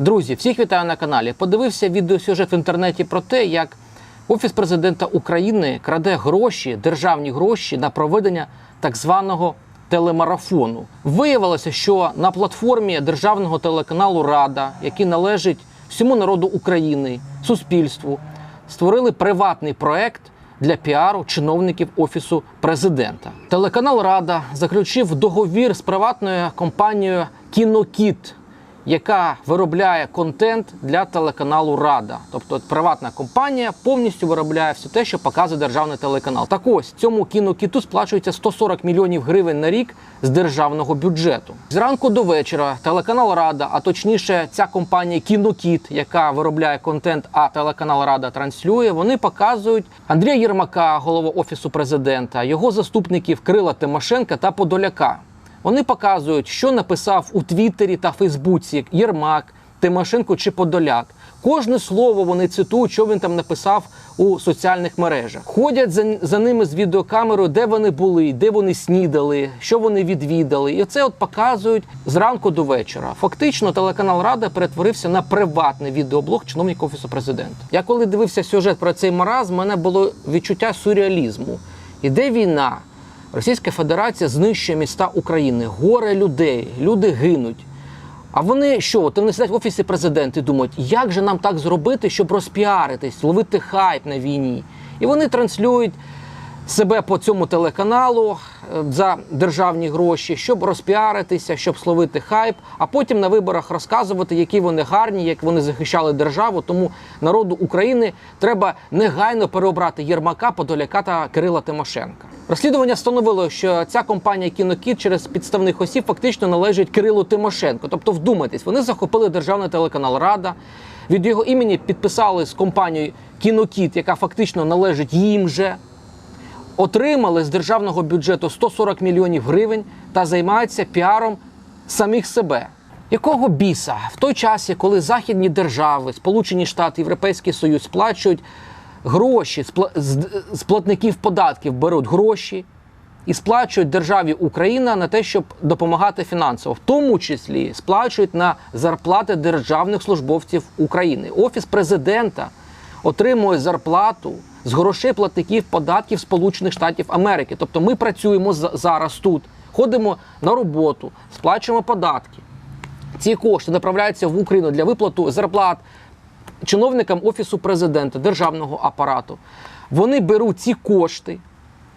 Друзі, всіх вітаю на каналі. Подивився відеосюжет в інтернеті про те, як Офіс президента України краде гроші, державні гроші на проведення так званого телемарафону. Виявилося, що на платформі державного телеканалу Рада, який належить всьому народу України, суспільству, створили приватний проект для піару чиновників офісу президента. Телеканал Рада заключив договір з приватною компанією Кінокіт яка виробляє контент для телеканалу Рада. Тобто приватна компанія повністю виробляє все те, що показує державний телеканал. Так ось цьому кінокіту сплачується 140 мільйонів гривень на рік з державного бюджету. Зранку до вечора телеканал Рада, а точніше, ця компанія Кінокіт, яка виробляє контент, а телеканал Рада транслює. Вони показують Андрія Єрмака, голову офісу президента, його заступників Крила Тимошенка та Подоляка. Вони показують, що написав у Твіттері та Фейсбуці Єрмак, Тимошенко чи Подоляк. Кожне слово вони цитують, що він там написав у соціальних мережах. Ходять за, за ними з відеокамерою, де вони були, де вони снідали, що вони відвідали. І це от показують зранку до вечора. Фактично, телеканал Рада перетворився на приватний відеоблог чиновника офісу президента. Я коли дивився сюжет про цей маразм, мене було відчуття сюрреалізму. Іде війна. Російська Федерація знищує міста України, горе людей, люди гинуть. А вони що? От вони сидять в офісі президента і думають, як же нам так зробити, щоб розпіаритись, ловити хайп на війні. І вони транслюють себе по цьому телеканалу е, за державні гроші, щоб розпіаритися, щоб словити хайп, а потім на виборах розказувати, які вони гарні, як вони захищали державу. Тому народу України треба негайно переобрати Єрмака, Подоляка та Кирила Тимошенка. Розслідування встановило, що ця компанія Кінокіт через підставних осіб фактично належить Кирилу Тимошенко. Тобто, вдумайтесь, вони захопили державний телеканал Рада. Від його імені підписали з компанією Кінокіт, яка фактично належить їм же отримали з державного бюджету 140 мільйонів гривень та займаються піаром самих себе. Якого біса в той час, коли західні держави, Сполучені Штати, Європейський Союз сплачують гроші з пла- з з платників податків, беруть гроші і сплачують державі Україна на те, щоб допомагати фінансово, в тому числі сплачують на зарплати державних службовців України. Офіс президента отримує зарплату з грошей платників податків Сполучених Штатів Америки. Тобто ми працюємо за- зараз тут, ходимо на роботу, сплачуємо податки. Ці кошти направляються в Україну для виплату зарплат чиновникам офісу президента, державного апарату. Вони беруть ці кошти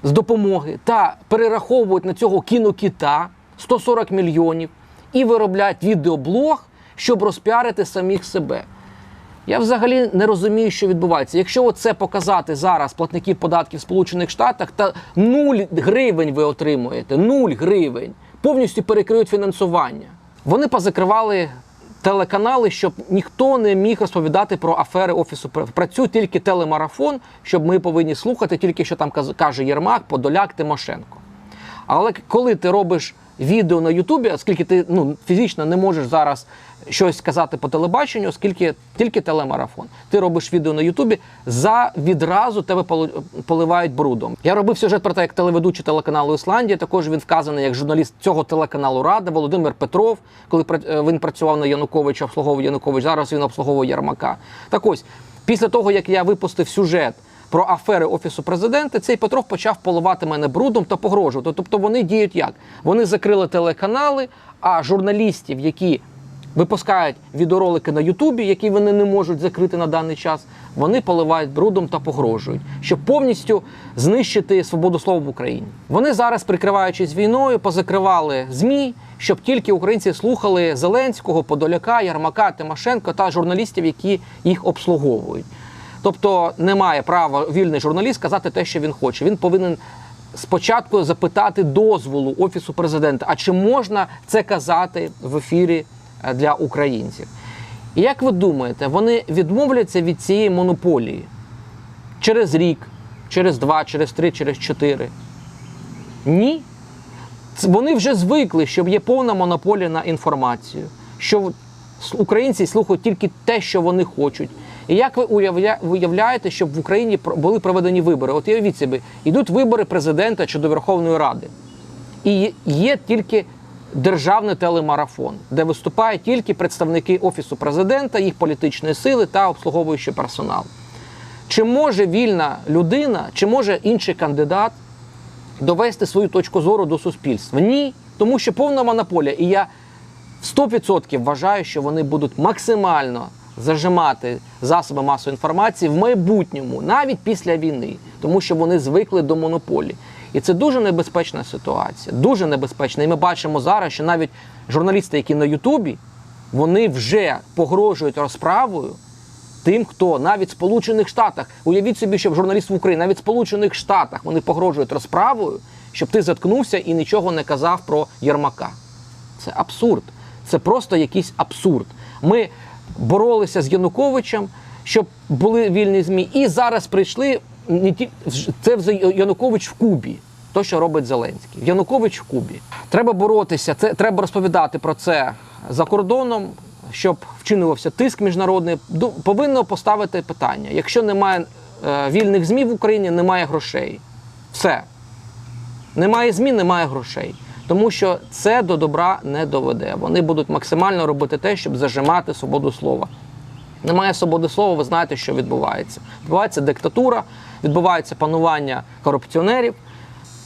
з допомоги та перераховують на цього кінокіта 140 мільйонів і виробляють відеоблог, щоб розпіарити самих себе. Я взагалі не розумію, що відбувається. Якщо це показати зараз платників податків в Сполучених Штатах, та 0 гривень ви отримуєте, 0 гривень, повністю перекриють фінансування. Вони позакривали телеканали, щоб ніхто не міг розповідати про афери офісу. Пр- Працює тільки телемарафон, щоб ми повинні слухати тільки що там каже Єрмак, Подоляк, Тимошенко. Але коли ти робиш відео на Ютубі, оскільки ти ну, фізично не можеш зараз щось сказати по телебаченню, оскільки тільки телемарафон. Ти робиш відео на Ютубі, за відразу тебе поливають брудом. Я робив сюжет про те, як телеведучий телеканалу Ісландія. Також він вказаний як журналіст цього телеканалу Рада Володимир Петров, коли е, він працював на Януковича, обслуговував Янукович. Зараз він обслуговує Єрмака. Так ось, після того як я випустив сюжет про афери офісу президента, цей Петров почав поливати мене брудом та погрожувати. Тобто вони діють як? Вони закрили телеканали, а журналістів, які випускають відеоролики на Ютубі, які вони не можуть закрити на даний час, вони поливають брудом та погрожують, щоб повністю знищити свободу слова в Україні. Вони зараз, прикриваючись війною, позакривали змі, щоб тільки українці слухали Зеленського, Подоляка, Ярмака, Тимошенко та журналістів, які їх обслуговують. Тобто немає права вільний журналіст сказати те, що він хоче. Він повинен спочатку запитати дозволу офісу президента. А чи можна це казати в ефірі е, для українців? І як ви думаєте, вони відмовляться від цієї монополії через рік, через два, через три, через чотири? Ні. Вони вже звикли, що є повна монополія на інформацію, що українці слухають тільки те, що вони хочуть. І як ви уявляєте, щоб в Україні були проведені вибори? От уявіть собі, йдуть вибори президента чи до Верховної Ради. І є тільки державний телемарафон, де виступають тільки представники Офісу президента, їх політичної сили та обслуговуючий персонал. Чи може вільна людина, чи може інший кандидат довести свою точку зору до суспільства? Ні, тому що повна монополія. І я 100% вважаю, що вони будуть максимально зажимати засоби масової інформації в майбутньому, навіть після війни, тому що вони звикли до монополії. І це дуже небезпечна ситуація, дуже небезпечна. І ми бачимо зараз, що навіть журналісти, які на Ютубі, вони вже погрожують розправою тим, хто навіть в Сполучених Штатах, уявіть собі, щоб журналіст в Україні, навіть в Сполучених Штатах вони погрожують розправою, щоб ти заткнувся і нічого не казав про Єрмака. Це абсурд. Це просто якийсь абсурд. Ми боролися з Януковичем, щоб були вільні ЗМІ, і зараз прийшли не ті... це Янукович в Кубі. То, що робить Зеленський. Янукович в Кубі. Треба боротися, це треба розповідати про це за кордоном, щоб вчинювався тиск міжнародний. Повинно поставити питання: якщо немає е, вільних ЗМІ в Україні, немає грошей. Все. Немає змін, немає грошей. Тому що це до добра не доведе. Вони будуть максимально робити те, щоб зажимати свободу слова. Немає свободи слова, ви знаєте, що відбувається. Відбувається диктатура, відбувається панування корупціонерів.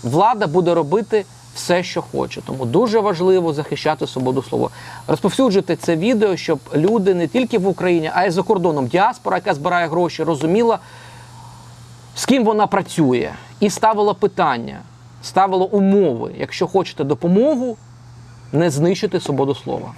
Влада буде робити все, що хоче. Тому дуже важливо захищати свободу слова. Розповсюджуйте це відео, щоб люди не тільки в Україні, а й за кордоном. Діаспора, яка збирає гроші, розуміла, з ким вона працює, і ставила питання, ставила умови. Якщо хочете допомогу, не знищити свободу слова.